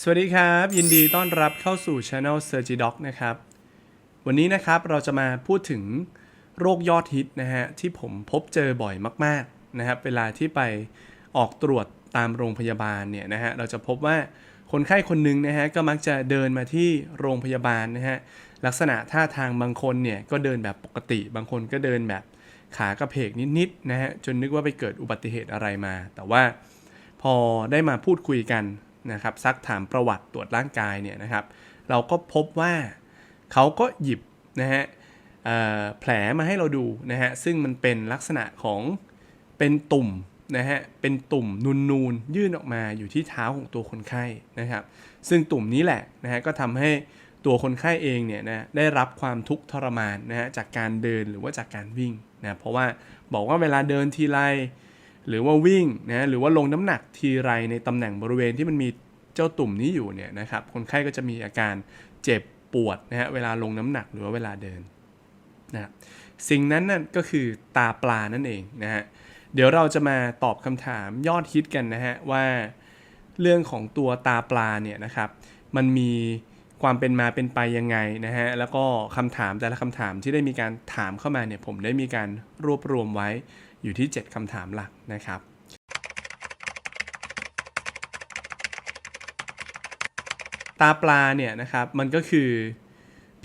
สวัสดีครับ ยินดีต้อนรับเข้าสู่ Channel s u r g i Doc นะครับ วันนี้นะครับเราจะมาพูดถึงโรคยอดฮิตนะฮะที่ผมพบเจอบ่อยมากๆนะครับเวลาที่ไปออกตรวจตามโรงพยาบาลเนี่ยนะฮะเราจะพบว่าคนไข้คนหนึ่งนะฮะก็มักจะเดินมาที่โรงพยาบาลนะฮะลักษณะท่าทางบางคนเนี่ยก็เดินแบบปกติ บางคนก็เดินแบบขากระเพกนิดๆนะฮะจนนึกว่าไปเกิดอุบัติเหตุอะไรมา แต่ว่าพอได้มาพูดคุยกัน นะครับซักถามประวัติตรวจร่างกายเนี่ยนะครับเราก็พบว่าเขาก็หยิบนะฮะแผลมาให้เราดูนะฮะซึ่งมันเป็นลักษณะของเป็นตุ่มนะฮะเป็นตุ่มนูนๆยื่นออกมาอยู่ที่เท้าของตัวคนไข้นะครับ ซึ่งตุ่มนี้แหละนะฮะก็ทำให้ตัวคนไข้เองเนี่ยนะได้รับความทุกข์ทรมานนะฮะจากการเดินหรือว่าจากการวิ่งนะเพราะว่าบอกว่าเวลาเดินทีไร หรือว่าวิ่งนะหรือว่าลงน้ำหนักทีไรในตำแหน่งบริเวณที่มันมีเจ้าตุ่มนี้อยู่เนี่ยนะครับคนไข้ก็จะมีอาการเจ็บปวดนะฮะเวลาลงน้ำหนักหรือว่าเวลาเดินนะสิ่งนั้นนั่นก็คือตาปลานั่นเองนะฮะเดี๋ยวเราจะมาตอบคำถามยอดฮิตกันนะฮะว่าเรื่องของตัวตาปลาเนี่ยนะครับ มันมีความเป็นมาเป็นไปยังไงนะฮะแล้วก็คำถามแต่ละคำถามที่ได้มีการถามเข้ามาเนี่ยผมได้มีการรวบรวมไว้ อยู่ที่ 7คำถามหลักนะครับตาปลาเนี่ยนะครับมันก็คือ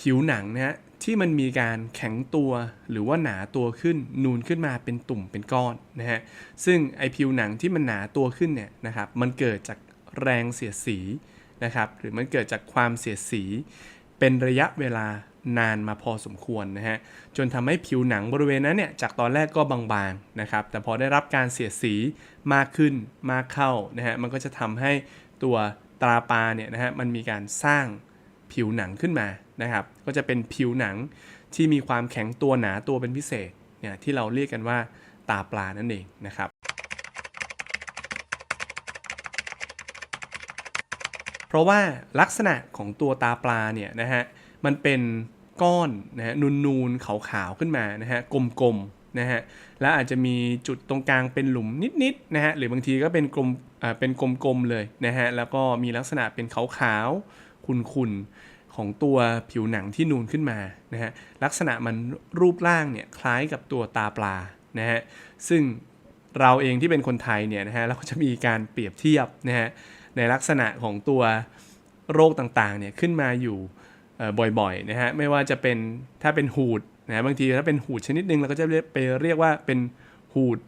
ผิวหนังนะฮะที่มันมีการแข็งตัวหรือว่าหนาตัวขึ้นนูนขึ้นมาเป็นตุ่มเป็นก้อนนะฮะซึ่งไอผิวหนังที่มันหนาตัวขึ้นเนี่ยนะครับมันเกิดจากแรงเสียดสีนะครับหรือมันเกิดจากความเสียดสีเป็นระยะเวลา นานมาพอสมควรนะฮะจนทำให้ผิวหนังบริเวณนั้นเนี่ยจากตอนแรกก็บางๆนะครับแต่พอได้รับการเสียดสีมากขึ้นมากเข้านะฮะมันก็จะทำให้ตัวตราปลาเนี่ยนะฮะมันมีการสร้างผิวหนังขึ้นมานะครับ ก็จะเป็นผิวหนังที่มีความแข็งตัวหนาตัวเป็นพิเศษเนี่ยที่เราเรียกกันว่าตาปลานั่นเองนะครับเพราะว่าลักษณะของตัวตาปลาเนี่ยนะฮะมันเป็น ก้อนนะฮะนูนๆขาวๆขึ้นมานะฮะกลมๆนะฮะแล้วอาจจะมีจุดตรงกลางเป็นหลุมนิดๆนะฮะหรือบางทีก็เป็นกลมอ่าเป็นกลมๆเลยนะฮะแล้วก็มีลักษณะเป็นขาวๆขุ่นๆของตัวผิวหนังที่นูนขึ้นมานะฮะลักษณะมันรูปร่างเนี่ยคล้ายกับตัวตาปลานะฮะซึ่งเราเองที่เป็นคนไทยเนี่ยนะฮะเราก็จะมีการเปรียบเทียบนะฮะในลักษณะของตัวโรคต่างๆเนี่ยขึ้นมาอยู่ บ่อยๆนะฮะไม่ว่าจะเป็นถ้าเป็นหูดนะบางทีถ้าเป็นหูดชนิดหนึ่งเราก็จะไปเรียกว่าเป็นหูด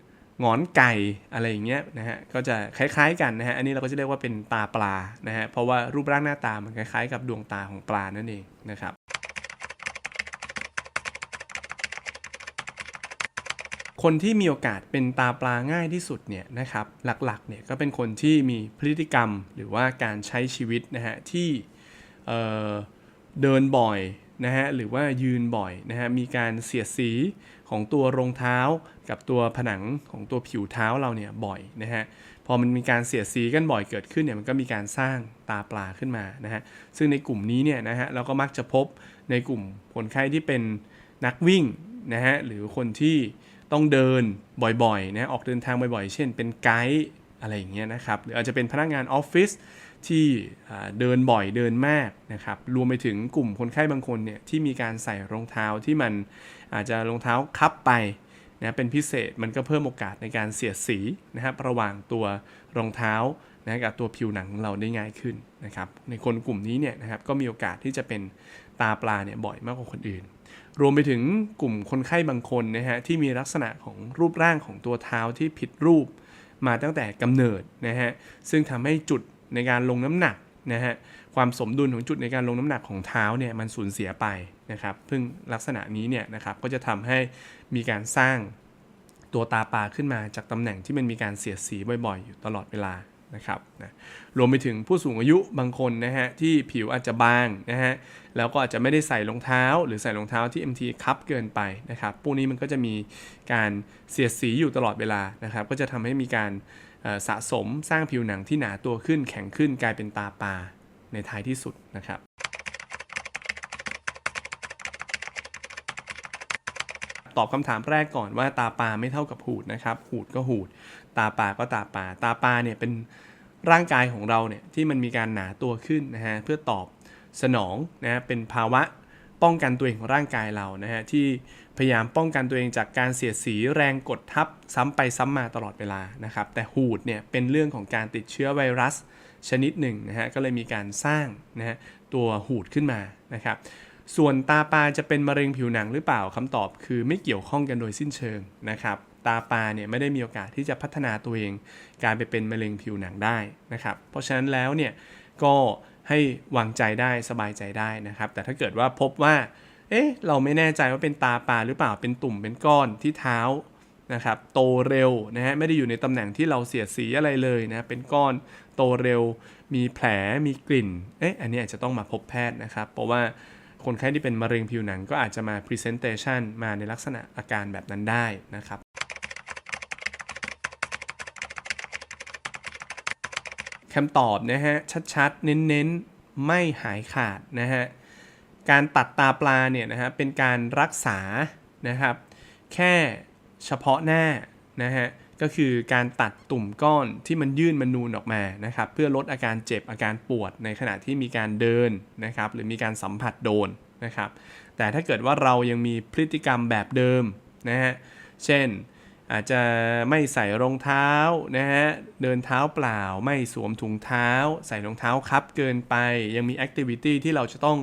งอนไก่อะไรอย่างเงี้ยนะฮะก็จะคล้ายๆกันนะฮะอันนี้เราก็จะเรียกว่าเป็นตาปลานะฮะเพราะว่ารูปร่างหน้าตามันคล้ายๆ กับดวงตาของปลานั่นเองนะครับคนที่มีโอกาสเป็นตาปลาง่ายที่สุดเนี่ยนะครับหลักๆเนี่ยก็เป็นคนที่มีพฤติกรรมหรือว่าการใช้ชีวิตนะฮะที่ เดินบ่อยนะฮะหรือว่ายืนบ่อยนะฮะมีการเสียดสีของตัวรองเท้ากับตัวผนังของตัวผิวเท้าเราเนี่ยบ่อยนะฮะพอมันมีการเสียดสีกันบ่อยเกิดขึ้นเนี่ยมันก็มีการสร้างตาปลาขึ้นมานะฮะซึ่งในกลุ่มนี้เนี่ยนะฮะเราก็มักจะพบในกลุ่มคนไข้ที่เป็นนักวิ่งนะฮะหรือคนที่ต้องเดินบ่อยๆนะออกเดินทางบ่อยๆ เช่นเป็นไกด์อะไรอย่างเงี้ยนะครับหรืออาจจะเป็นพนักงานออฟฟิศ ที่เดินบ่อยเดินมากนะครับรวมไปถึงกลุ่มคนไข้บางคนเนี่ยที่มีการใส่รองเท้าที่มันอาจจะรองเท้าคับไปนะเป็นพิเศษมันก็เพิ่มโอกาสในการเสียดสีนะครับระหว่างตัวรองเท้านะกับตัวผิวหนังของเราได้ง่ายขึ้นนะครับในคนกลุ่มนี้เนี่ยนะครับก็มีโอกาสที่จะเป็นตาปลาเนี่ยบ่อยมากกว่าคนอื่น รวมไปถึงกลุ่มคนไข้บางคนนะฮะที่มีลักษณะของรูปร่างของตัวเท้าที่ผิดรูปมาตั้งแต่กำเนิดนะฮะซึ่งทำให้จุด ในการลงน้ำหนักนะฮะความสมดุลของจุดในการลงน้ำหนักของเท้าเนี่ยมันสูญเสียไปนะครับซึ่งลักษณะนี้เนี่ยนะครับก็จะทำให้มีการสร้างตัวตาปลาขึ้นมาจากตำแหน่งที่มันมีการเสียดสีบ่อยๆ อยู่ตลอดเวลานะครับนะรวมไปถึงผู้สูงอายุบางคนนะฮะที่ผิวอาจจะบางนะฮะแล้วก็อาจจะไม่ได้ใส่รองเท้า หรือใส่รองเท้าที่ MT คับเกินไปนะครับพวกนี้มันก็จะมีการเสียดสีอยู่ตลอดเวลานะครับก็จะทำให้มีการ สะสมสร้างผิวหนังที่หนาตัวขึ้นแข็งขึ้นกลายเป็นตาปลาในท้ายที่สุดนะครับตอบคำถามแรกก่อนว่าตาปลาไม่เท่ากับหูดนะครับ หูดก็หูด ตาปลาก็ตาปลา ตาปลาเนี่ยเป็นร่างกายของเราเนี่ยที่มันมีการหนาตัวขึ้นนะฮะเพื่อตอบสนองนะฮะเป็นภาวะ ป้องกันตัวเองของร่างกายเรานะฮะที่พยายามป้องกันตัวเองจากการเสียดสีแรงกดทับซ้ำไปซ้ำมาตลอดเวลานะครับแต่หูดเนี่ยเป็นเรื่องของการติดเชื้อไวรัสชนิดหนึ่งนะฮะก็เลยมีการสร้างนะฮะตัวหูดขึ้นมานะครับส่วนตาปลาจะเป็นมะเร็งผิวหนังหรือเปล่าคำตอบคือไม่เกี่ยวข้องกันโดยสิ้นเชิงนะครับตาปลาเนี่ยไม่ได้มีโอกาสที่จะพัฒนาตัวเองการไปเป็นมะเร็งผิวหนังได้นะครับเพราะฉะนั้นแล้วเนี่ยก็ ให้วางใจได้สบายใจได้นะครับ แต่ถ้าเกิดว่าพบว่า เอ๊ะ เราไม่แน่ใจว่าเป็นตาปลาหรือเปล่า เป็นตุ่ม เป็นก้อนที่เท้านะครับ โตเร็วนะฮะ ไม่ได้อยู่ในตำแหน่งที่เราเสียดสีอะไรเลยนะ เป็นก้อนโตเร็ว มีแผล มีกลิ่น เอ๊ะ อันนี้อาจจะต้องมาพบแพทย์นะครับ เพราะว่าคนไข้ที่เป็นมะเร็งผิวหนังก็อาจจะมา presentation มาในลักษณะอาการแบบนั้นได้นะครับ คำตอบนะฮะ ชัดๆ เน้นๆ ไม่หายขาดนะฮะ การตัดตาปลาเนี่ยนะฮะ เป็นการรักษานะครับ แค่เฉพาะหน้านะฮะ ก็คือการตัดตุ่มก้อนที่มันยื่นมันนูนออกมานะครับ เพื่อลดอาการเจ็บอาการปวดในขณะที่มีการเดินนะครับ หรือมีการสัมผัสโดนนะครับ แต่ถ้าเกิดว่าเรายังมีพฤติกรรมแบบเดิมนะฮะ เช่น อาจจะไม่ใส่รองเท้านะฮะเดินเท้าเปล่า ไม่สวมถุงเท้า ใส่รองเท้าคับเกินไป ยังมีแอคทิวิตี้ที่เราจะต้อง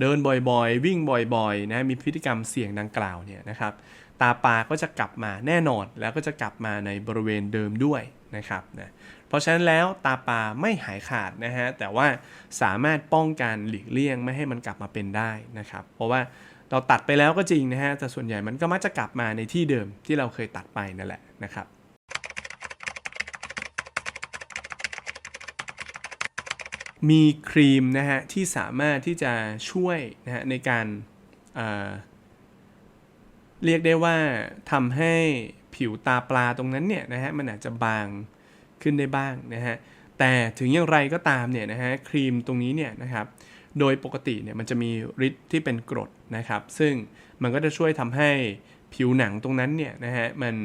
เดินบ่อยๆ วิ่งบ่อยๆนะมีพฤติกรรมเสี่ยงดังกล่าวเนี่ยนะครับตาปลาก็จะกลับมาแน่นอนแล้วก็จะกลับมาในบริเวณเดิมด้วยนะครับนะเพราะฉะนั้นแล้วตาปลาไม่หายขาดนะฮะแต่ว่าสามารถป้องกันหลีกเลี่ยงไม่ให้มันกลับมาเป็นได้นะครับ เพราะว่า เราตัดไปแล้วก็จริงนะฮะ แต่ส่วนใหญ่มันก็มักจะกลับมาในที่เดิมที่เราเคยตัดไปนั่นแหละนะครับมีครีมนะฮะที่สามารถที่จะช่วยนะฮะในการเเรียกได้ว่าทำให้ผิวตาปลาตรงนั้นเนี่ยนะฮะมันอาจจะบางขึ้นได้บ้างนะฮะแต่ถึงอย่างไรก็ตามเนี่ยนะฮะครีมตรงนี้เนี่ยนะครับโดยปกติเนี่ยมันจะมีฤทธิ์ที่เป็นกรด นะครับ ซึ่งมันก็จะช่วยทำให้ผิวหนังตรงนั้นเนี่ยนะฮะมัน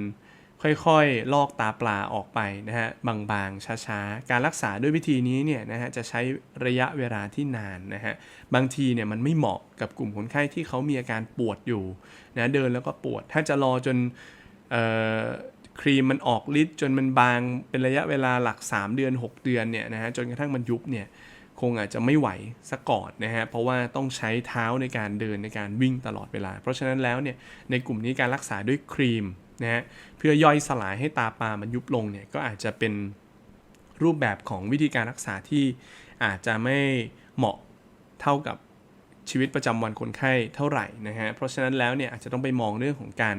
ค่อยๆ ลอกตาปลาออกไปนะฮะบางๆ ช้าๆ การรักษาด้วยวิธีนี้เนี่ยนะฮะจะใช้ระยะเวลาที่นานนะฮะบางทีเนี่ยมันไม่เหมาะกับกลุ่มคนไข้ที่เขามีอาการปวดอยู่นะเดินแล้วก็ปวด ถ้าจะรอจนครีมมันออกฤทธิ์จนมันบางเป็นระยะเวลาหลัก 3 เดือน 6 เดือนเนี่ยนะฮะจนกระทั่งมันยุบเนี่ย คงอาจจะไม่ไหวสักก่อนนะฮะ เพราะว่าต้องใช้เท้าในการเดินในการวิ่งตลอดเวลา เพราะฉะนั้นแล้วเนี่ยในกลุ่มนี้การรักษาด้วยครีมนะฮะเพื่อย่อยสลายให้ตาปลามันยุบลงเนี่ยก็อาจจะเป็นรูปแบบของวิธีการรักษาที่อาจจะไม่เหมาะเท่ากับชีวิตประจำวันคนไข้เท่าไหร่นะฮะ เพราะฉะนั้นแล้วเนี่ยอาจจะต้องไปมองเรื่องของการ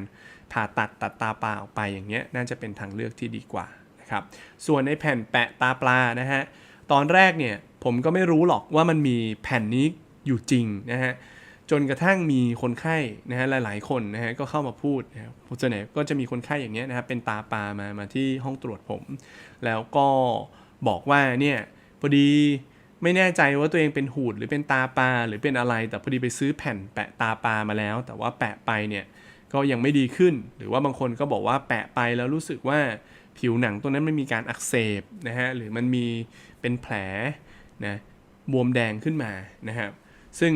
ผ่าตัดตัดตาปลาออกไปอย่างเงี้ยน่าจะเป็นทางเลือกที่ดีกว่านะครับ ส่วนในแผ่นแปะตาปลานะฮะ ตอนแรกเนี่ยผมก็ไม่รู้หรอกว่ามันมีแผ่นนี้อยู่จริงนะฮะจนกระทั่งมีคนไข้นะฮะหลาย ๆ คนนะฮะก็เข้ามาพูดนะผู้เสนก็จะมีคนไข้อย่างเงี้ยนะครับเป็นตาปลามามาที่ห้องตรวจผม แล้วก็บอกว่าเนี่ยพอดีไม่แน่ใจว่าตัวเองเป็นหูดหรือเป็นตาปลาหรือเป็นอะไร แต่พอดีไปซื้อแผ่นแปะตาปลามาแล้ว แต่ว่าแปะไปเนี่ยก็ยังไม่ดีขึ้น หรือว่าบางคนก็บอกว่าแปะไปแล้วรู้สึกว่าผิวหนังตรงนั้นมันมีการอักเสบนะฮะหรือมันมี เป็นแผลนะบวมแดงขึ้นมานะครับซึ่ง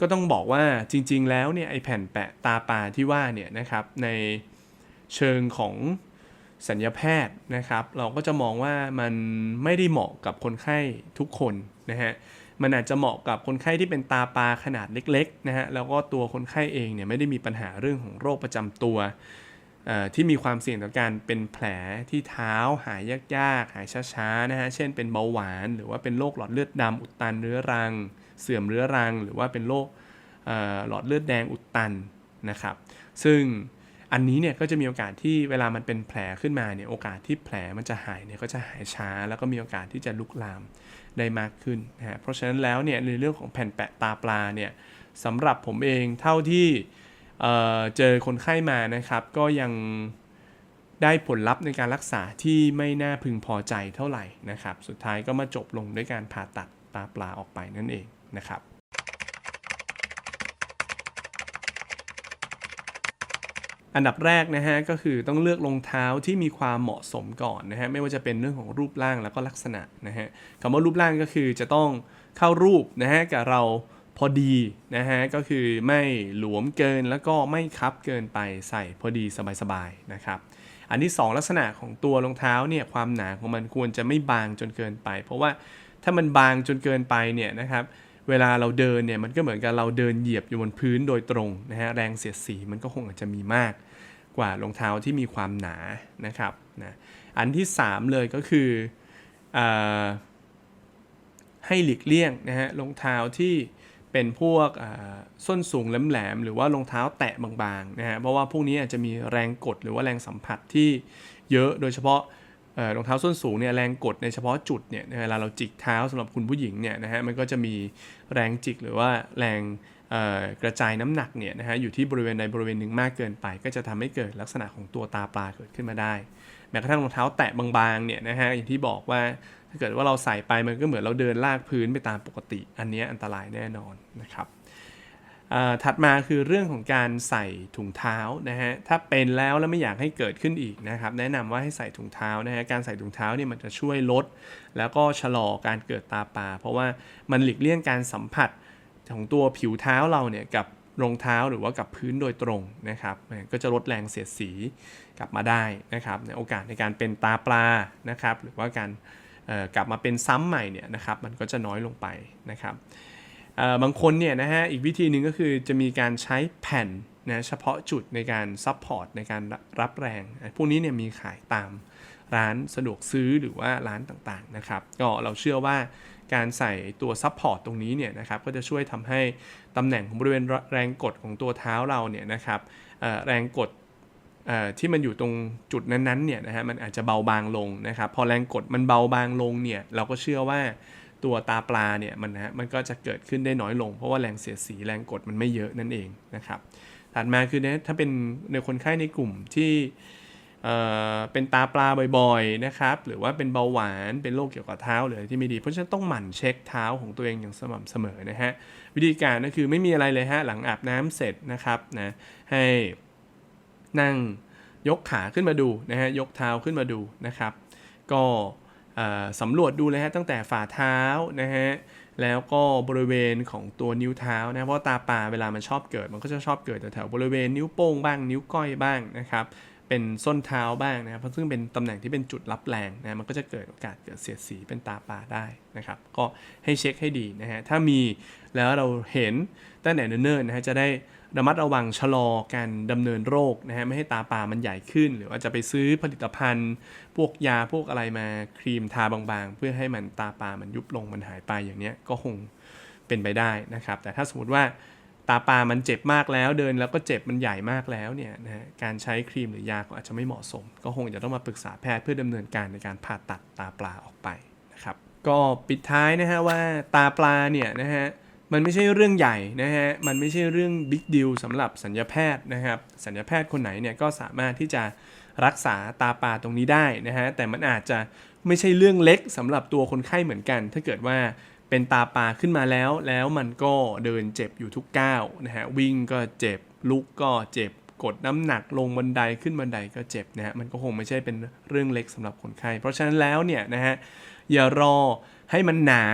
ก็ต้องบอกว่าจริง ๆ แล้วเนี่ยไอแผ่นแปะตาปลาที่ว่าเนี่ยนะครับในเชิงของสัญญาแพทย์นะครับ เราก็จะมองว่ามันไม่ได้เหมาะกับคนไข้ทุกคนนะฮะมันอาจจะเหมาะกับคนไข้ที่เป็นตาปลาขนาดเล็กๆนะฮะแล้วก็ตัวคนไข้เองเนี่ยไม่ได้มีปัญหาเรื่องของโรคประจำตัว ที่มีความเสี่ยงต่อการเป็นแผลที่เท้าหายยากๆ หายช้าๆนะฮะ เช่นเป็นเบาหวาน หรือว่าเป็นโรคหลอดเลือดดำอุดตันเรื้อรัง เสื่อมเรื้อรัง หรือว่าเป็นโรคหลอดเลือดแดงอุดตันนะครับ ซึ่งอันนี้เนี่ยก็จะมีโอกาสที่เวลามันเป็นแผลขึ้นมาเนี่ยโอกาสที่แผลมันจะหายเนี่ยก็จะหายช้า แล้วก็มีโอกาสที่จะลุกลามได้มากขึ้นนะฮะเพราะฉะนั้นแล้วเนี่ยในเรื่องของแผ่นแปะตาปลาเนี่ยสำหรับผมเองเท่าที่ เเจอคนไข้มานะครับ ก็ยังได้ผลลัพธ์ในการรักษาที่ไม่น่าพึงพอใจเท่าไหร่นะครับ สุดท้ายก็มาจบลงด้วยการผ่าตัดตาปลาออกไปนั่นเองนะครับอันดับแรกนะฮะก็คือต้องเลือกรองเท้าที่มีความเหมาะสมก่อนนะฮะไม่ว่าจะเป็นเรื่องของรูปร่างแล้วก็ลักษณะนะฮะคำว่ารูปร่างก็คือจะต้องเข้ารูปนะฮะกับเรา พอดีนะฮะก็คือไม่หลวมเกินแล้วก็ไม่คับเกินไปใส่พอดีสบายๆนะครับ อันที่ 2 ลักษณะของตัวรองเท้าเนี่ยความหนาของมันควรจะไม่บางจนเกินไป เพราะว่าถ้ามันบางจนเกินไปเนี่ยนะครับเวลาเราเดินเนี่ยมันก็เหมือนกับเราเดินเหยียบอยู่บนพื้นโดยตรงนะฮะแรงเสียดสีมันก็คงอาจจะมีมากกว่ารองเท้าที่มีความหนานะครับนะอันที่ 3 เลยก็คืออให้หลีกเลี่ยงนะฮะรองเท้าที่ เป็นพวกส้นสูงแหลมๆหรือว่ารองเท้าแตะบางๆนะฮะเพราะว่าพวกนี้อาจจะมีแรงกดหรือว่าแรงสัมผัสที่เยอะโดยเฉพาะรองเท้าส้นสูงเนี่ยแรงกดในเฉพาะจุดเนี่ยเวลาเราจิกเท้าสำหรับคุณผู้หญิงเนี่ยนะฮะมันก็จะมีแรงจิกหรือว่าแรงกระจายน้ำหนักเนี่ยนะฮะอยู่ที่บริเวณใดบริเวณหนึ่งมากเกินไป ก็จะทำให้เกิดลักษณะของตัวตาปลาเกิดขึ้นมาได้แม้กระทั่งรองเท้าแตะบางๆเนี่ยนะฮะอย่างที่บอกว่า ถ้าเกิดว่าเราใส่ไปมันก็เหมือนเราเดินลากพื้นไปตามปกติ อันนี้อันตรายแน่นอนนะครับถัดมาคือเรื่องของการใส่ถุงเท้านะฮะ ถ้าเป็นแล้วแล้วไม่อยากให้เกิดขึ้นอีกนะครับ แนะนำว่าให้ใส่ถุงเท้านะฮะ การใส่ถุงเท้าเนี่ยมันจะช่วยลด แล้วก็ชะลอการเกิดตาปลาเพราะว่ามันหลีกเลี่ยงการสัมผัสของตัวผิวเท้าเราเนี่ยกับรองเท้าหรือว่ากับพื้นโดยตรงนะครับ ก็จะลดแรงเสียดสีกลับมาได้นะครับ โอกาสในการเป็นตาปลานะครับ หรือว่าการ กลับมาเป็นซ้ำใหม่เนี่ยนะครับมันก็จะน้อยลงไปนะครับบางคนเนี่ยนะฮะอีกวิธีหนึ่งก็คือจะมีการใช้แผ่นนะเฉพาะจุดในการซัพพอร์ตในการรับแรง พวกนี้เนี่ยมีขายตามร้านสะดวกซื้อหรือว่าร้านต่างๆนะครับก็เราเชื่อว่าการใส่ตัวซับพอร์ตตรงนี้เนี่ยนะครับก็จะช่วยทำให้ตำแหน่งของบริเวณแรงกดของตัวเท้าเราเนี่ยนะครับแรงกด ที่มันอยู่ตรงจุดนั้นๆเนี่ยนะฮะมันอาจจะเบาบางลงนะครับ พอแรงกดมันเบาบางลงเนี่ยเราก็เชื่อว่าตัวตาปลาเนี่ยมันนะฮะมันก็จะเกิดขึ้นได้น้อยลง เพราะว่าแรงเสียดสีแรงกดมันไม่เยอะนั่นเองนะครับถัดมาคือเนี่ยถ้าเป็นในคนไข้ในกลุ่มที่เเป็นตาปลาบ่อยๆนะครับหรือว่าเป็นเบาหวานเป็นโรคเกี่ยวกับเท้าหรืออะไรที่ไม่ดี เพราะฉะนั้นต้องหมั่นเช็คเท้าของตัวเองอย่างสม่ำเสมอนะฮะวิธีการก็คือไม่มีอะไรเลยฮะหลังอาบน้ำเสร็จนะครับนะให้ นั่งยกขาขึ้นมาดูนะฮะยกเท้าขึ้นมาดูนะครับ ก็สำรวจดูเลยฮะตั้งแต่ฝ่าเท้านะฮะแล้วก็บริเวณของตัวนิ้วเท้านะเพราะตาปลาเวลามันชอบเกิด มันก็จะชอบเกิดแถวบริเวณนิ้วโป้งบ้างนิ้วก้อยบ้างนะครับเป็นส้นเท้าบ้างนะครับเพราะซึ่งเป็นตำแหน่งที่เป็นจุดรับแรงนะมันก็จะเกิดโอกาสเกิดเสียดสีเป็นตาปลาได้นะครับ ก็ให้เช็คให้ดีนะฮะถ้ามีแล้วเราเห็นตั้งแต่เนิ่นๆนะฮะจะได้ ระมัดระวังชะลอการดำเนินโรคนะฮะไม่ให้ตาปลามันใหญ่ขึ้น หรือว่าจะไปซื้อผลิตภัณฑ์ พวกยาพวกอะไรมาครีมทาบางๆ เพื่อให้มันตาปลามันยุบลงมันหายไปอย่างเนี้ยก็คงเป็นไปได้นะครับ แต่ถ้าสมมติว่าตาปลามันเจ็บมากแล้วเดินแล้วก็เจ็บมันใหญ่มากแล้วเนี่ยนะฮะการใช้ครีมหรือยาก็อาจจะไม่เหมาะสม ก็คงจะต้องมาปรึกษาแพทย์เพื่อดำเนินการในการผ่าตัดตาปลาออกไปนะครับ ก็ปิดท้ายนะฮะว่าตาปลาเนี่ยนะฮะ มันไม่ใช่เรื่องใหญ่นะฮะ มันไม่ใช่เรื่องบิ๊กดิลสำหรับสัญญาแพทย์นะครับ สัญญาแพทย์คนไหนเนี่ยก็สามารถที่จะรักษาตาปลาตรงนี้ได้นะฮะ แต่มันอาจจะไม่ใช่เรื่องเล็กสำหรับตัวคนไข้เหมือนกัน ถ้าเกิดว่าเป็นตาปลาขึ้นมาแล้ว แล้วมันก็เดินเจ็บอยู่ทุกก้าวนะฮะ วิ่งก็เจ็บ ลุกก็เจ็บ กดน้ำหนักลงบันไดขึ้นบันไดก็เจ็บนะฮะ มันก็คงไม่ใช่เป็นเรื่องเล็กสำหรับคนไข้ เพราะฉะนั้นแล้วเนี่ยนะฮะ อย่ารอให้มันหนา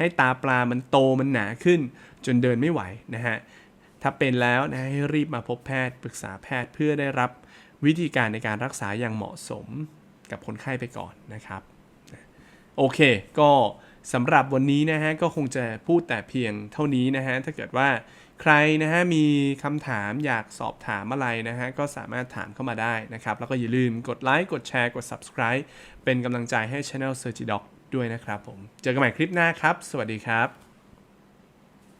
ให้ตาปลามันโตมันหนาขึ้น จนเดินไม่ไหวนะฮะถ้าเป็นแล้วนะให้รีบมาพบแพทย์ปรึกษาแพทย์เพื่อได้รับวิธีการในการรักษาอย่างเหมาะสมกับคนไข้ไปก่อนนะครับโอเค ก็สำหรับวันนี้นะฮะก็คงจะพูดแต่เพียงเท่านี้นะฮะถ้าเกิดว่าใครนะฮะมีคำถามอยากสอบถามอะไรนะฮะก็สามารถถามเข้ามาได้นะครับ แล้วก็อย่าลืมกดไลค์กดแชร์กด subscribe เป็นกำลังใจให้ Channel Surgery Doc ด้วยนะครับผม เจอกันใหม่คลิปหน้าครับ สวัสดีครับ